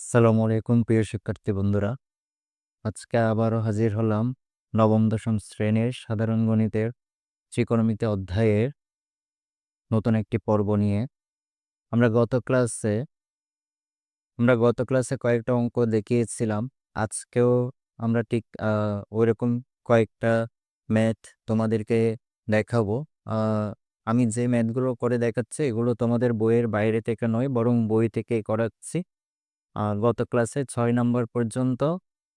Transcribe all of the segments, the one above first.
আসসালামু আলাইকুম, প্রিয় শিক্ষার্থী বন্ধুরা। আজকে আবারও হাজির হলাম নবম, দশম শ্রেণির সাধারণ গণিতের ত্রিকোণমিতি অধ্যায়ের নতুন একটি পর্ব নিয়ে। আমরা গত ক্লাসে, আমরা গত ক্লাসে কয়েকটা অঙ্ক দেখিয়েছিলাম। আজকেও আমরা ঠিক ওইরকম কয়েকটা ম্যাথ তোমাদেরকে দেখাবো। আমি যে ম্যাথগুলো করে দেখাচ্ছি, এগুলো তোমাদের বইয়ের বাইরে থেকে নয়, বরং বই থেকে করাচ্ছি। গত ক্লাসে ছয় নম্বর পর্যন্ত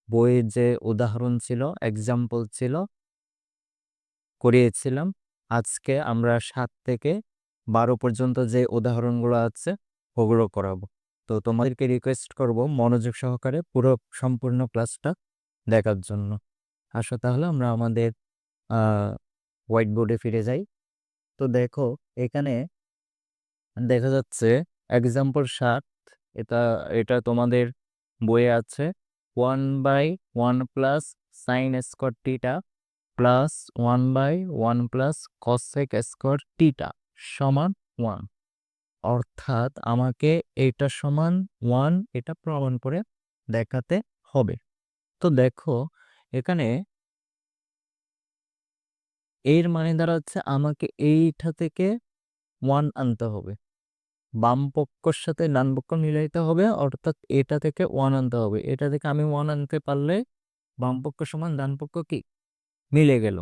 বইয়ের যে উদাহরণ ছিল এক্সাম্পল ছিল, করিয়েছিলাম। আজকে আমরা সাত থেকে বারো পর্যন্ত যে উদাহরণগুলো আছে, ওগুলো করাবো। তো তোমাদেরকে রিকোয়েস্ট করব মনোযোগ সহকারে পুরো সম্পূর্ণ ক্লাসটা দেখার জন্য। আসো তাহলে আমরা আমাদের হোয়াইট বোর্ডে ফিরে যাই। তো দেখো, এখানে দেখা যাচ্ছে এক্সাম্পল সাত এটা এটা তোমাদের বইয়ে আছে। One by one plus sine square theta plus one by one plus cosec square theta সমান ওয়ান। অর্থাৎ আমাকে এটা সমান ওয়ান, এটা প্রমাণ করে দেখাতে হবে। তো দেখো, এখানে এর মানে দাঁড়াচ্ছে আমাকে এইটা থেকে ওয়ান আনতে হবে। বাম পক্ষর সাথে ডান পক্ষ মিলাইতে হবে, অর্থাৎ এটা থেকে ওয়ান আনতে হবে। এটা থেকে আমি ওয়ান আনতে পারলে বাম পক্ষ সমান ডান পক্ষ কি? মিলে গেল।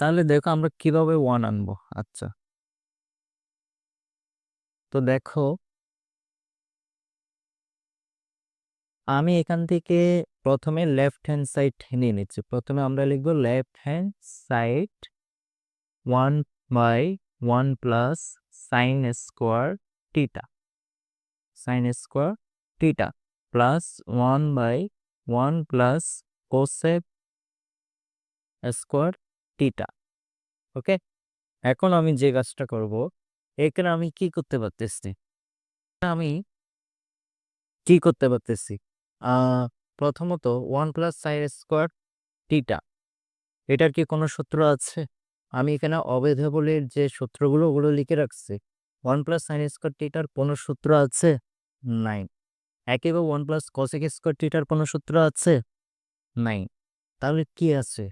তাহলে দেখো আমরা কীভাবে ওয়ান আনব। আচ্ছা। তো দেখো, আমি এখান থেকে প্রথমে লেফট হ্যান্ড সাইড নিয়ে নিচ্ছি। প্রথমে আমরা লিখব left hand side one by one plus sine square theta sine square theta plus one by one plus cosec square theta okay এখন আমি যে কাজটা করব, এখানে আমি কি করতে পারতেছি? আমি কি করতে পারতেছি? প্রথমত one plus sine square theta এটার কি কোনো সূত্র আছে? আমি এখানে অবেধাবলের যে সূত্রগুলো, ওগুলো লিখে রাখছি। ওয়ান প্লাস সাইন স্কোয়ার টিটার কোনো সূত্র আছে? নাই। একইভাবে ওয়ান প্লাস কসেক স্কোয়ার টিটার কোনো সূত্র আছে? নাই। তাহলে কি আছে?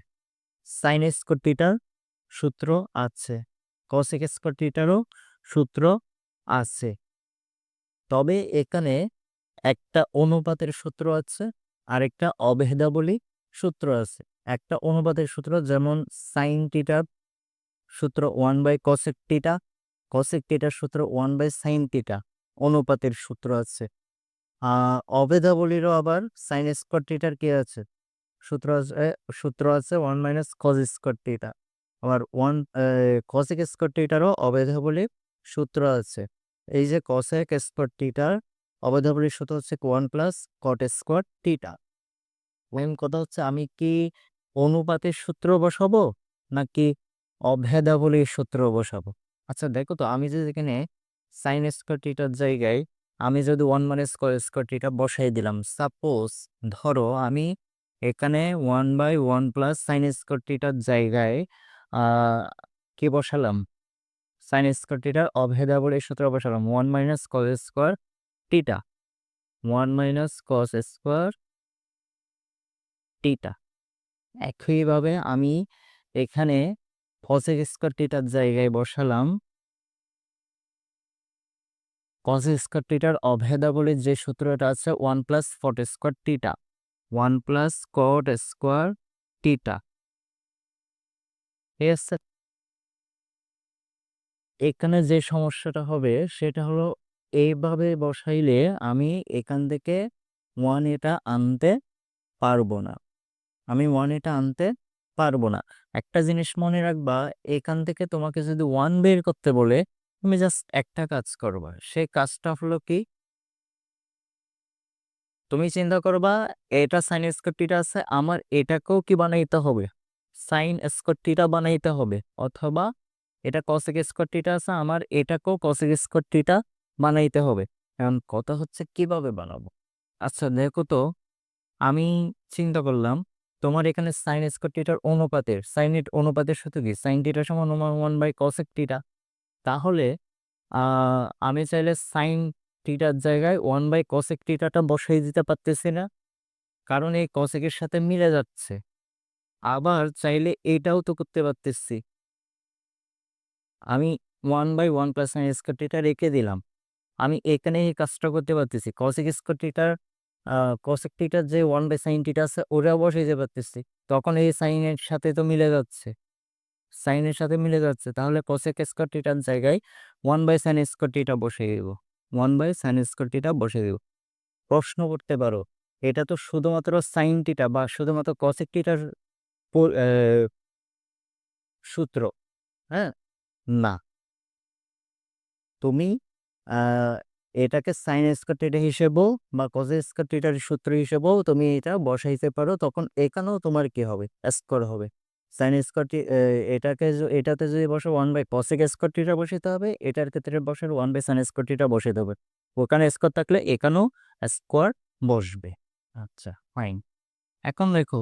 সাইন স্কোয়ার টিটার সূত্র আছে। কসেক স্কোয়ার টিটারও সূত্র আছে। তবে এখানে একটা অনুপাতের সূত্র আছে আর একটা অভেদাবলী সূত্র আছে। একটা অনুপাতের সূত্র যেমন সাইন টিটার সূত্র one by cosec theta cosec টিটার সূত্র ওয়ান বাই সাইন টিটা অনুপাতের সূত্র আছে। আহ অভেদাবলীরও আবার সাইন স্কোয়ার টিটার কি আছে? সূত্র আছে সূত্র আছে one minus cos square theta আবার ওয়ান কসেক স্কোয়ার টিটারও অভেদাবলীর সূত্র আছে। এই যে কসেক স্কোয়ার টিটার অবৈধাবলীর সূত্র হচ্ছে one plus cot square theta main কথা হচ্ছে আমি কি অনুপাতের সূত্র বসাবো, নাকি অভেদাবলীর সূত্র বসাবো? আচ্ছা দেখো তো আমি যদি এখানে সাইন স্কোয়ার টিটার জায়গায় আমি যদি ওয়ান মানে স্কোয়ার স্কোয়ার টিটা বসাই দিলাম সাপোজ ধরো আমি এখানে one by one plus sine square টিটার জায়গায় কি বসালাম? সাইন স্কোয়ার টিটার অভেদাবলীর সূত্র বসালাম one minus cos square theta one minus cos square theta একইভাবে আমি এখানে কসেক স্কোয়ার টিটার জায়গায় বসালাম। কস স্কোয়ার টিটার অভেদাবলীর যে সূত্রটা আছে one plus cot square theta one plus cot square theta ঠিক আছে? এখানে যে সমস্যাটা হবে, সেটা হলো এইভাবে বসাইলে আমি এখান থেকে ওয়ান এটা আনতে পারব না। আমি ওয়ান এটা আনতে পারব না। একটা জিনিস মনে রাখবা, এখান থেকে তোমাকে যদি ওয়ান বের করতে বলে, তুমি জাস্ট একটা কাজ করবা। সেই কাজটা হলো কি? তুমি চিন্তা করবা, এটা সাইন স্কোয়ারটিটা আছে, আমার এটাকেও কি বানাইতে হবে? সাইন স্কোয়ারটিটা বানাইতে হবে। অথবা এটা কসেক স্কোয়ারটিটা আছে, আমার এটাকেও কসেক স্কোয়ারটিটা বানাইতে হবে। এখন কথা হচ্ছে কীভাবে বানাবো? আচ্ছা দেখো তো, আমি চিন্তা করলাম তোমার এখানে সাইন স্কোয়ার টিটার অনুপাতের সাইন অনুপাতের সাথে কি? সাইন টিটা সমান ওয়ান বাই কসেক টিটা তাহলে আমি চাইলে সাইন টিটার জায়গায় ওয়ান বাই কসেক টিটাটা বসাই দিতে পারতেছি না, কারণ এই কসেকের সাথে মিলে যাচ্ছে। আবার চাইলে এটাও তো করতে পারতেছি। আমি one by one plus sine square theta রেখে দিলাম। আমি এখানে এই কাজটা করতে পারতেছি। কসেক স্কোয়ার টিটার কসেক টিটার যে ওয়ান বাই সাইন টিটা আছে বসে যেতে পারতেছি তখন এই সাইনের সাথে তো মিলে যাচ্ছে। সাইনের সাথে মিলে যাচ্ছে। তাহলে কসেক স্কোয়ার টিটার জায়গায় one by sine square theta বসে দেব। One by sine square theta বসে দেব। প্রশ্ন করতে পারো, এটা তো শুধুমাত্র সাইন টিটা বা শুধুমাত্র কসেক টিটার সূত্র হ্যাঁ? না। তুমি এটাকে সাইন স্কোয়ার টিটা হিসেবেও বা কজ স্কোয়ার টিটার সূত্র হিসেবেও তুমি এটা বসাইতে পারো। তখন এখানেও তোমার কি হবে? স্কোয়ার হবে। সাইন স্কোয়ার এটাকে এটাতে যদি বসে one by cosec square theta বসাতে হবে, এটার ক্ষেত্রে বসে one by sine square theta বসাতে হবে। ওখানে স্কোয়ার থাকলে এখানেও স্কোয়ার বসবে। আচ্ছা ফাইন এখন দেখো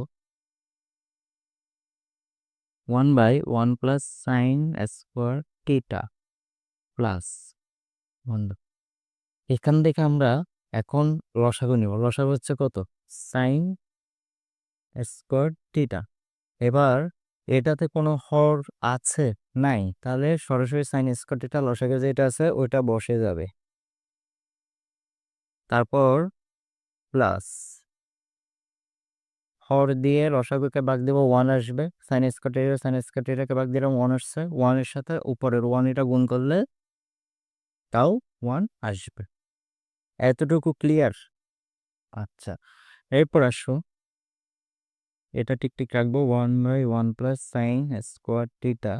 one by one plus sine square theta plus বন্ধ। এখান থেকে আমরা এখন লসাগু নিব। লসাগু হচ্ছে কত? সাইন স্কোয়ার টিটা এবার এটাতে কোনো হর আছে? নাই। তাহলে সরাসরি সাইন স্কোয়ার টিটা লসাগু যেটা আছে, ওইটা বসে যাবে। তারপর প্লাস হর দিয়ে রসাগুকে ভাগ দেবো ওয়ান আসবে। সাইন স্কোয়ার সাইন স্কোয়ার টিটাকে ভাগ দিলাম ওয়ান আসছে। ওয়ানের সাথে উপরের ওয়ান এটা গুণ করলে তাও ওয়ান আসবে। এতটুকু ক্লিয়ার আচ্ছা এরপর আসো। এটা ঠিক ঠিক রাখব one by one plus sine square theta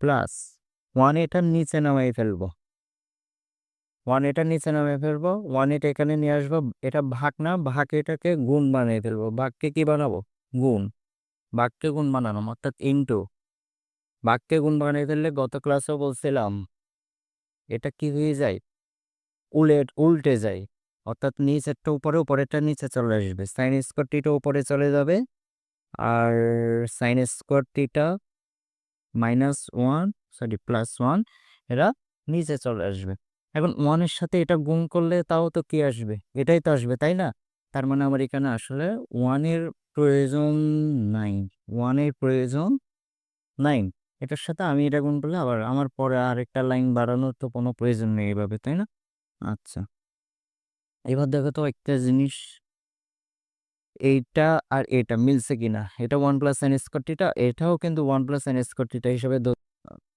plus one এটার নিচে নামাই ফেলব। ওয়ান এটার নিচে নামিয়ে ফেলব ওয়ান এটা এখানে নিয়ে আসব, এটা ভাগ না, ভাগ এটাকে গুণ বানিয়ে ফেলব। ভাগকে কি বানাবো? গুণ। ভাগকে গুণ বানানো, অর্থাৎ ইন্টু ভাগকে গুণ বানিয়ে ফেললে গত ক্লাসেও বলছিলাম এটা কি হয়ে যায়? উলেট উল্টে যায়। অর্থাৎ নিচেরটা উপরে, উপরেরটা নিচে চলে আসবে। সাইন স্কোয়ার টিটা উপরে চলে যাবে। আর sine square theta minus one sorry plus one এরা নিচে চলে আসবে। এখন ওয়ানের সাথে এটা গুণ করলে তাও তো কি আসবে? এটাই তো আসবে, তাই না? তার মানে আমার এখানে আসলে ওয়ানের প্রয়োজন নাই ওয়ানের প্রয়োজন নাই এটার সাথে আমি এটা গুণ করলে আবার আমার পরে আর একটা লাইন বাড়ানোর তো কোনো প্রয়োজন নেই এভাবে, তাই না? আচ্ছা। এবার দেখো তো একটা জিনিস, এইটা আর এটা মিলছে কিনা? এটা ওয়ান প্লাস সাইন স্কোয়ারটিটা এটাও কিন্তু ওয়ান প্লাস সাইন স্কোয়ারটিটা হিসেবে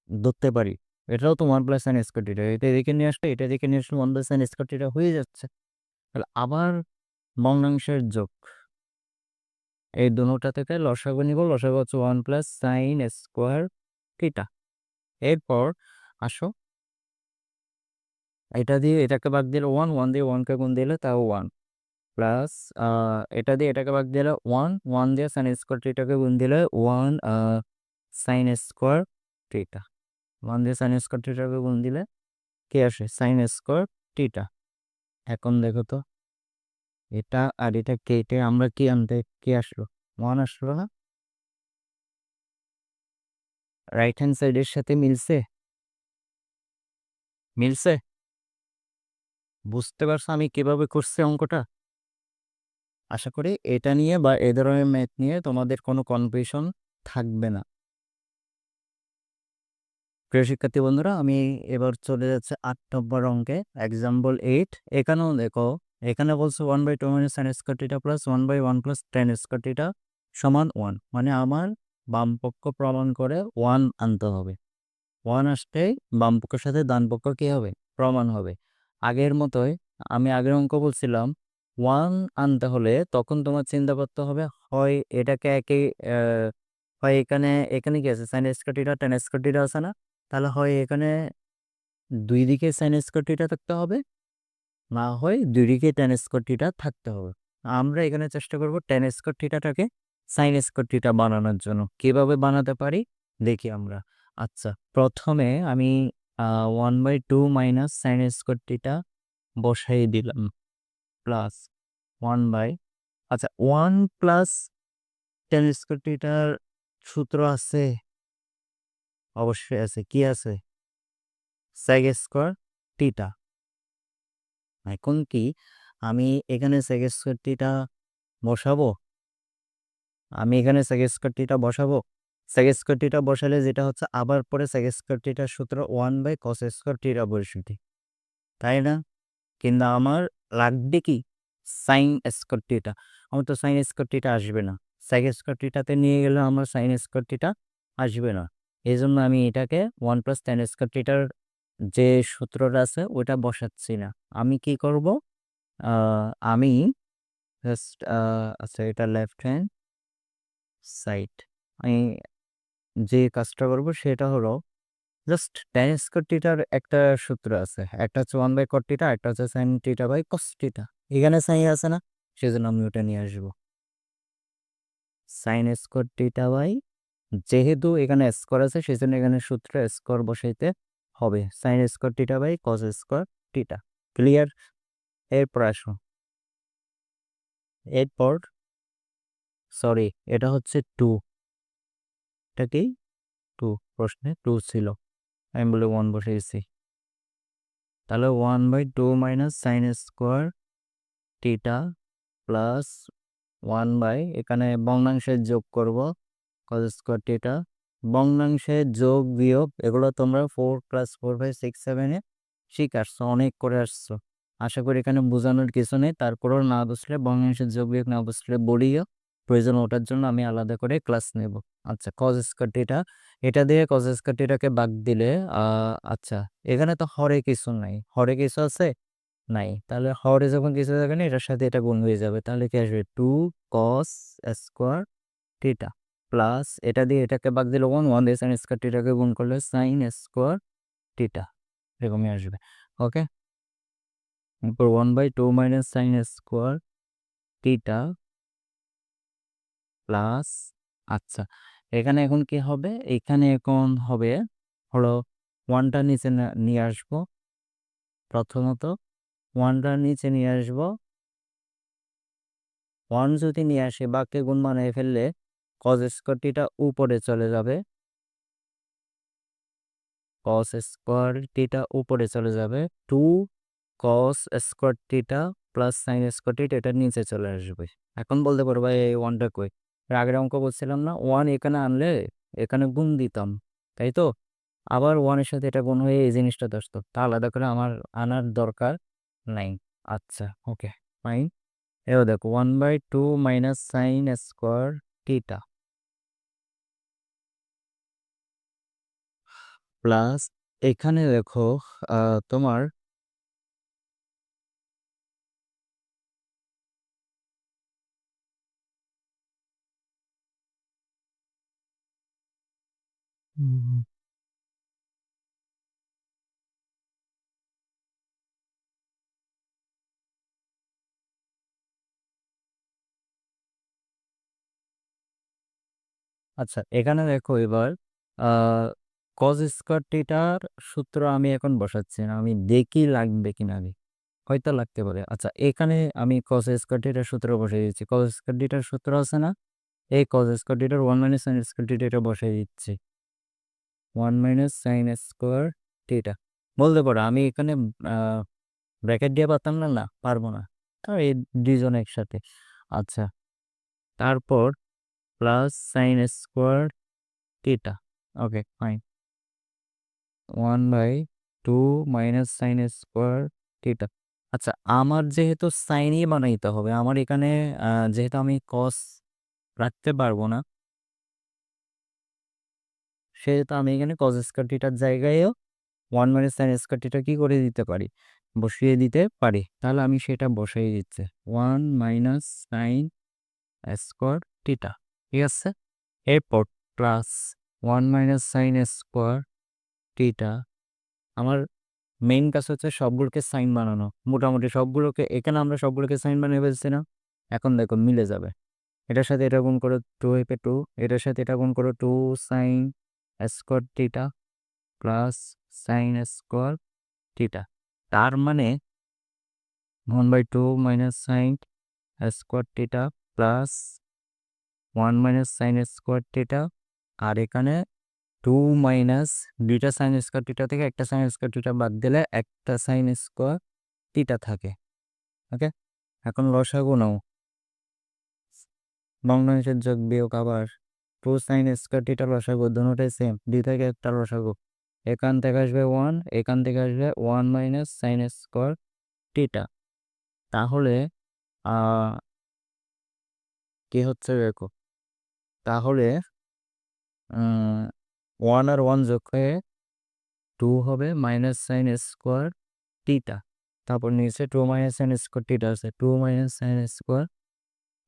ধরতে পারি। এটাও তো ওয়ান প্লাস সাইন স্কোয়ারটিটা এটা এদিকে নিয়ে আসলে এটা এদিকে নিয়ে আসলে ওয়ান প্লাস সাইন স্কোয়ারটিটা হয়ে যাচ্ছে। তাহলে আবার ভগ্নাংশের যোগ, এই দুটোটা থেকে লসাগু নিব, লসাগু হচ্ছে one plus sine square theta এরপর আসো। এটা দিয়ে এটাকে বাদ দিলে ওয়ান ওয়ান দিয়ে ওয়ানকে গুণ দিলে তাও ওয়ান প্লাস এটা দিয়ে এটাকে বাদ দিলে ওয়ান ওয়ান দিয়ে সাইন স্কোয়ার টিটাকে গুণ দিলে one sine square theta one দিয়ে সাইন স্কোয়ার টিটাকে গুণ দিলে কে আসে? সাইন স্কোয়ার টিটা এখন দেখো তো, এটা আর এটা কেটে আমরা কি আনতে, কি আসলো? ওয়ান আসলো না? রাইট হ্যান্ড সাইডের সাথে মিলছে? মিলছে। বুঝতে পারছ আমি কীভাবে করছি অঙ্কটা? আশা করি এটা নিয়ে বা এ ধরনের ম্যাথ নিয়ে তোমাদের কোনো কনফিউশন থাকবে না। প্রিয় শিক্ষার্থী বন্ধুরা, আমি এবার চলে যাচ্ছে আট নম্বর অঙ্কে এক্সাম্পল এইট এখানেও দেখো, এখানে বলছে one by two minus sine square theta plus one by one plus tan square theta সমান ওয়ান মানে আমার বাম পক্ষ প্রমাণ করে ওয়ান আনতে হবে। ওয়ান আসতে বাম পক্ষের সাথে ডান পক্ষ কী হবে? প্রমাণ হবে। আগের মতোই আমি আগের অঙ্ক বলছিলাম ওয়ান আনতে হলে তখন তোমার চিন্তা করতে হবে হয় এটাকে আহ, হয় এখানে এখানে কি আছে? সাইন স্কোয়ার টেন স্কোয়ার আছে না? তাহলে হয় এখানে দুই দিকে সাইন স্কোয়ার থাকতে হবে না হয় দুই দিকে টেন স্কোয়ার থাকতে হবে। আমরা এখানে চেষ্টা করব tan square sine square theta বানানোর জন্য। কীভাবে বানাতে পারি? দেখি আমরা। আচ্ছা প্রথমে আমি one by two minus sine square theta বসাই দিলাম। প্লাস ওয়ান বাই আচ্ছা ওয়ান প্লাস টেন স্কোয়ার টিটার সূত্র আছে? অবশ্যই আছে। কি আছে? স্যাগ স্কোয়ার টিটা এখন কি আমি এখানে সেক স্কোয়ার টিটা বসাবো? আমি এখানে সেক স্কোয়ার টিটা বসাবো। সেক স্কোয়ার টিটা বসালে যেটা হচ্ছে, আবার পরে সেক স্কোয়ার টিটার সূত্র one by cos square theta বসিটি তাই না? কিন্তু আমার লাগবে কি? সাইন স্কোয়ার টিটা আমার তো সাইন স্কোয়ার টিটা আসবে না। সেক স্কোয়ার টিটাতে নিয়ে গেলে আমার সাইন স্কোয়ার টিটা আসবে না। এই জন্য আমি এটাকে ওয়ান প্লাস টেন স্কোয়ার টিটার যে সূত্রটা আছে, ওটা বসাচ্ছি না। আমি কি করব? আমি জাস্ট আচ্ছা এটা লেফট হ্যান্ড সাইড আমি যে কাজটা করব সেটা হলো জাস্ট টেন স্কোয়ার একটা সূত্র আছে। একটা হচ্ছে ওয়ান বাই কট টিটা একটা হচ্ছে সাইন টিটা বাই কস টিটা এখানে সাইন আছে না, সেজন্য আমি ওটা নিয়ে আসব। সাইন স্কোয়ার টিটা বাই যেহেতু এখানে স্কোয়ার আছে, সেজন্য এখানে সূত্র স্কোয়ার বসাইতে হবে। Sine square theta by cos square theta clear এরপর আসো। এরপর সরি এটা হচ্ছে টু এটা কি? টু প্রশ্নে টু ছিল। আমি বলে ওয়ান বসিয়েছি। তাহলে one by two minus sine square theta plus one by এখানে বর্ণাংশের যোগ করব কজ স্কোয়ার টিটা বর্ণাংশের যোগ বিয়োগ, এগুলো তোমরা four plus four by six সেভেনে শিখ আসছো অনেক করে আসছো। আশা করি এখানে বোঝানোর কিছু নেই, তারপরেও না বুঝলে বর্ণাংশের যোগ বিয়োগ না বুঝলে বলিও। প্রয়োজন ওটার জন্য আমি আলাদা করে ক্লাস নেব। আচ্ছা কজ স্কোয়ার টিটা এটা দিয়ে কজ স্কোয়ার টিটাকে বাদ দিলে আচ্ছা এখানে তো হরে কিছু নাই। হরে কিছু আছে? নাই। তাহলে হরে যখন কিছু থাকে না, এটার সাথে এটা গুণ হয়ে যাবে। তাহলে কি আসবে? Two cos square theta plus এটা দিয়ে এটাকে বাদ দিলে ওয়ান ওয়ান দিয়ে সাইন স্কোয়ার টিটাকে গুণ করলে সাইন স্কোয়ার টিটা এরকমই আসবে। ওকে এরপর one by two minus sine square theta plus আচ্ছা এখানে এখন কি হবে? এখানে এখন হবে হলো ওয়ানটা নিচে নিয়ে আসব। প্রথমত ওয়ানটা নিচে নিয়ে আসব। ওয়ান যদি নিয়ে আসে বাক্যে গুণ বানিয়ে ফেললে কজ স্কোয়ারটিটা উপরে চলে যাবে। কস স্কোয়ার টিটা উপরে চলে যাবে। Two cos square theta plus sine square theta এটা নিচে চলে আসবে। এখন বলতে পারব এই ওয়ানটা কই? আগের অঙ্ক বলছিলাম না ওয়ান এখানে আনলে এখানে গুণ দিতাম, তাই তো? আবার ওয়ানের সাথে এটা গুণ হয়ে এই জিনিসটা আসতো তা আলাদা করে আমার আনার দরকার নাই। আচ্ছা ওকে ফাইন এও দেখো one by two minus sine square theta plus এখানে দেখো তোমার হুম। আচ্ছা এখানে দেখো এবার কজ স্কোয়ার টিটার সূত্র আমি এখন বসাচ্ছি না, আমি দেখি লাগবে কিনা আগে, হয়তো লাগতে পারে। আচ্ছা এখানে আমি কজ স্কোয়ার টিটার সূত্র বসিয়ে দিচ্ছি কজ স্কোয়ার টিটার সূত্র আছে না? এই cos square টিটার one minus sine square theta এটা দিচ্ছি। One minus sine square theta বলতে পারো, আমি এখানে ব্র্যাকেট দিয়ে পারতাম না না, পারব না। এই দুইজন একসাথে। আচ্ছা তারপর plus sine square theta okay fine one by two minus sine square theta আচ্ছা আমার যেহেতু সাইনই বানাইতে হবে, আমার এখানে যেহেতু আমি কস রাখতে পারব না সেহেতু আমি এখানে কজ স্কোয়ার টিটার জায়গায়ও one minus sine square theta কী করে দিতে পারি? বসিয়ে দিতে পারি। তাহলে আমি সেটা বসাই দিচ্ছি। One minus sine square theta ঠিক আছে? এরপর plus one minus sine square theta আমার মেইন কাজ হচ্ছে সবগুলোকে সাইন বানানো। মোটামুটি সবগুলোকে, এখানে আমরা সবগুলোকে সাইন বানিয়ে ফেলছি না। এখন দেখো, মিলে যাবে। এটার সাথে এটা গুণ করো টু হেপে টু এটার সাথে এটা গুণ করো two sine square theta plus sine square theta তার মানে one by two minus sine square theta plus one minus sine square theta আর এখানে টু মাইনাস দুইটা সাইন স্কোয়ার টিটা থেকে একটা সাইন স্কোয়ার টিটা বাদ দিলে একটা সাইন স্কোয়ার টিটা থাকে। ওকে? এখন লসাগু নাও। ভগ্নাংশের যোগ বিয়োগ আবার টু সাইন স্কোয়ার টিটা লসাগু দুটোটাই সেম দুই থেকে একটা লসাগু এখান থেকে আসবে ওয়ান এখান থেকে আসবে one minus sine square theta তাহলে কি হচ্ছে দেখো? তাহলে ওয়ান আর ওয়ান যোগ হয়ে টু হবে মাইনাস সাইন স্কোয়ার টিটা তারপর নিচে two minus sine square theta আছে two minus sine square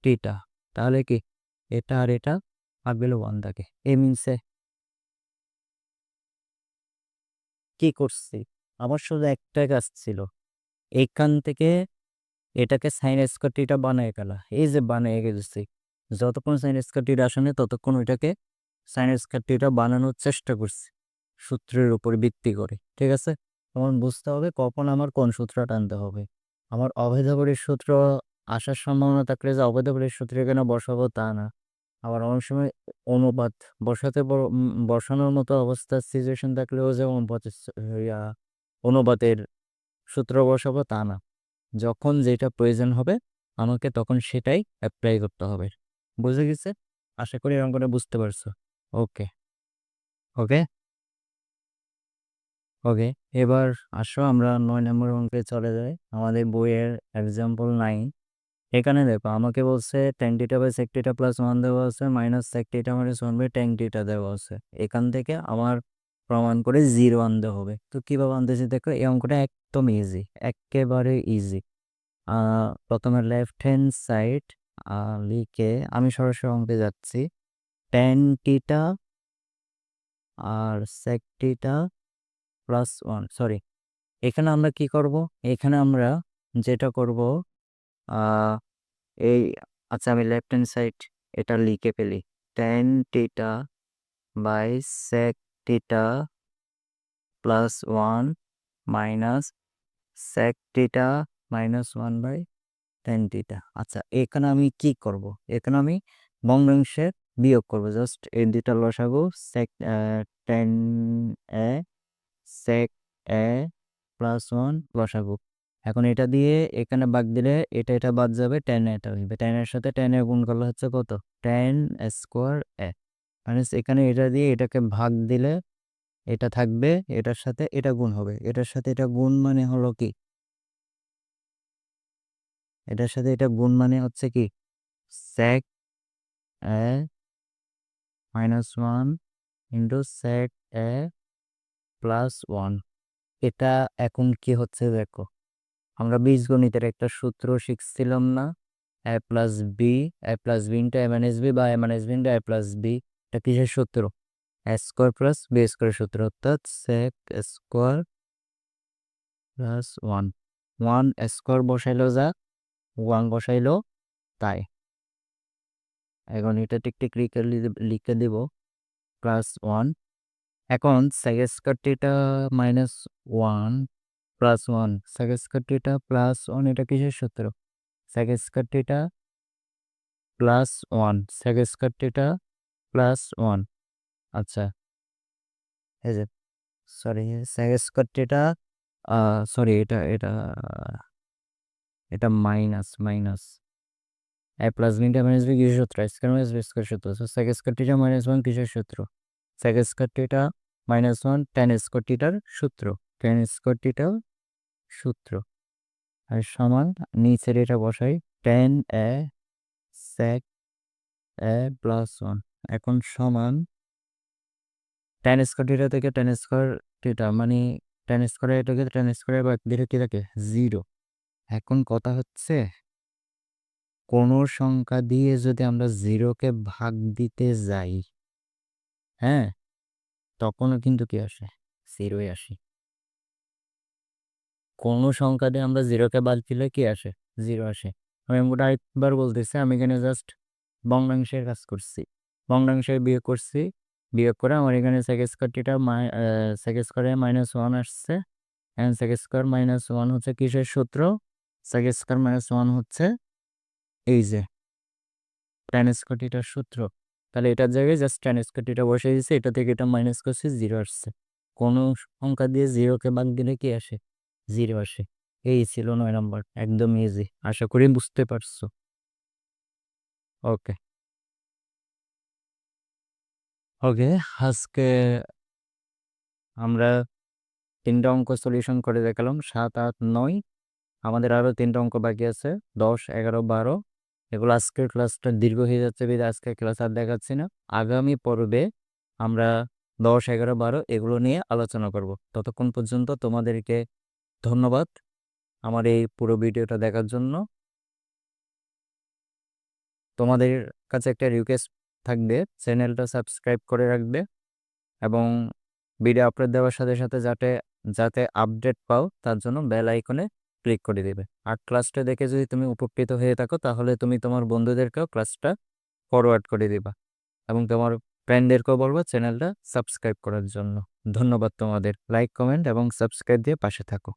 theta তাহলে কি? এটা আর এটা আর গেলে ওয়ান থাকে এ মিনসে কি করছি? আমার শুধু একটাই কাজ ছিল। এইখান থেকে এটাকে সাইন স্কোয়ার টিটা বানিয়ে গেলা এই যে বানিয়ে গেছি, যতক্ষণ সাইন স্কোয়ার টিটা আসেনি, ততক্ষণ ওইটাকে সাইন স্কোয়ার টিটা বানানোর চেষ্টা করছি, সূত্রের উপর ভিত্তি করে, ঠিক আছে? তখন বুঝতে হবে কখন আমার কোন সূত্রটা টানতে হবে। আমার অভেদাবলীর সূত্র আসার সম্ভাবনা থাকলে যে অভেদাবলীর সূত্রে কেন বসাবো তা না। আবার অনেক সময় অনুপাত বসাতে বসানোর মতো অবস্থার সিচুয়েশন থাকলেও যে ইয়া, অনুপাতের সূত্র বসাবো তা না। যখন যেটা প্রয়োজন হবে আমাকে তখন সেটাই অ্যাপ্লাই করতে হবে। বুঝে গেছে? আশা করি এরকম করে বুঝতে পারছ। ওকে। ওকে? ওকে এবার আসো আমরা নয় নম্বর অঙ্কে চলে যাই। আমাদের বইয়ের এক্সাম্পল নাইন এখানে দেখো, আমাকে বলছে tan theta by sec theta plus one দেওয়া আছে minus sec theta minus one by tan theta দেওয়া আছে। এখান থেকে আমার প্রমাণ করে জিরো আনতে হবে। তো কীভাবে আনতেছি দেখো, এই অঙ্কটা একদম ইজি একেবারে ইজি প্রথমে লেফট হ্যান্ড সাইড লিখে আমি সরাসরি অঙ্কে যাচ্ছি। ট্যান টিটা আর sec theta plus one sorry এখানে আমরা কি করব? এখানে আমরা যেটা করব এই আচ্ছা আমি লেফট হ্যান্ড সাইড এটা লিখে ফেলি। Tan theta by sec theta plus one minus sec theta minus one by tan theta আচ্ছা এখানে আমি কি করব? এখানে আমি ভগ্নাংশের বিয়োগ করব। জাস্ট এই দুটা লসাগু sec tan a sec a plus one লসাগু। এখন এটা দিয়ে এখানে বাদ দিলে এটা এটা বাদ যাবে টেন এটা হইবে। টেনের সাথে টেন গুণ করলে হচ্ছে কত? টেন স্কোয়ার এ মানে এখানে এটা দিয়ে এটাকে ভাগ দিলে এটা থাকবে, এটার সাথে এটা গুণ হবে। এটার সাথে এটা গুণ মানে হলো কি? এটার সাথে এটা গুণ মানে হচ্ছে কি? Sec a minus one into sec a plus one এটা এখন কি হচ্ছে দেখো? আমরা বীজগণিতের একটা সূত্র শিখছিলাম না। A plus b a plus b into a minus b বা a minus b into a plus b এটা কিসের সূত্র? এ স্কোয়ার প্লাস বি স্কোয়ারের সূত্র, অর্থাৎ sec square plus one one square বসাইলো যা ওয়ান বসাইলো তাই। এখন এটা টিক টিক লিখে দিব। প্লাস ওয়ান এখন sec square theta minus one plus one sec square theta plus one এটা কিসের সূত্র? Sec square theta plus one sec square theta plus one আচ্ছা। এই যে sorry sec square theta sorry এটা এটা এটা minus minus a plus beta minus b কিসের সূত্র? স্কোয়ার মাইনাস বি স্কোয়ার সূত্র। Sec square theta minus one কিসের সূত্র? Sec square theta minus one tan square টিটার সূত্র। টেন স্কোয়ার টিটার সূত্র। আর সমান নিচের এটা বসাই tan A sec A plus one এখন সমান টেন স্কোয়ার টিটা থেকে টেন স্কোয়ার টিটা মানে টেন স্কোয়ার এটাকে টেন স্কোয়ার দিলে কি থাকে? জিরো এখন কথা হচ্ছে কোনো সংখ্যা দিয়ে যদি আমরা জিরোকে ভাগ দিতে যাই হ্যাঁ তখনও কিন্তু কি আসে? জিরোই আসে। কোনো সংখ্যা দিয়ে আমরা জিরোকে বাদ দিলে কি আসে? জিরো আসে। আমি মোটা আরেকবার বলতেছি, আমি এখানে জাস্ট ভগ্নাংশের কাজ করছি। ভগ্নাংশের বিয়োগ করছি। বিয়োগ করে আমার এখানে সেক স্কোয়ারটিটা মাই সেক স্কোয়ারে মাইনাস ওয়ান আসছে। And sec square minus one হচ্ছে কিসের সূত্র? সেক স্কোয়ার মাইনাস ওয়ান হচ্ছে এই যে টেন স্কোয়ারটিটার সূত্র। তাহলে এটার জায়গায় জাস্ট টেন স্কোয়ার এটা বসে দিয়েছে, এটা থেকে এটা মাইনাস করছে জিরো আসছে। কোনো সংখ্যা দিয়ে জিরোকে বাদ দিলে কি আসে? জিরো আসে। এই ছিল নয় নম্বর, একদম ইজি আশা করি বুঝতে পারছ। ওকে ওকে আজকে আমরা তিনটা অঙ্ক সলিউশন করে দেখালাম, সাত, আট, নয়। আমাদের আরও তিনটা অঙ্ক বাকি আছে, দশ, এগারো, বারো। এগুলো আজকের ক্লাসটা দীর্ঘ হয়ে যাচ্ছে বিধে আজকের ক্লাস আর দেখাচ্ছি না। আগামী পর্বে আমরা দশ, এগারো, বারো এগুলো নিয়ে আলোচনা করব। ততক্ষণ পর্যন্ত তোমাদেরকে ধন্যবাদ আমার এই পুরো ভিডিওটা দেখার জন্য। তোমাদের কাছে একটা রিকোয়েস্ট থাকবে চ্যানেলটা সাবস্ক্রাইব করে রাখবে এবং ভিডিও আপলোড দেওয়ার সাথে সাথে যাতে যাতে আপডেট পাও তার জন্য বেল আইকনে ক্লিক করে দিবে। আর ক্লাসটা দেখে যদি তুমি উপকৃত হয়ে থাকো তাহলে তুমি তোমার বন্ধুদেরকেও ক্লাসটা ফরওয়ার্ড করে দিবা এবং তোমার ফ্রেন্ডদেরকেও বলব চ্যানেলটা সাবস্ক্রাইব করার জন্য। ধন্যবাদ তোমাদের। লাইক কমেন্ট এবং সাবস্ক্রাইব দিয়ে পাশে থাকো।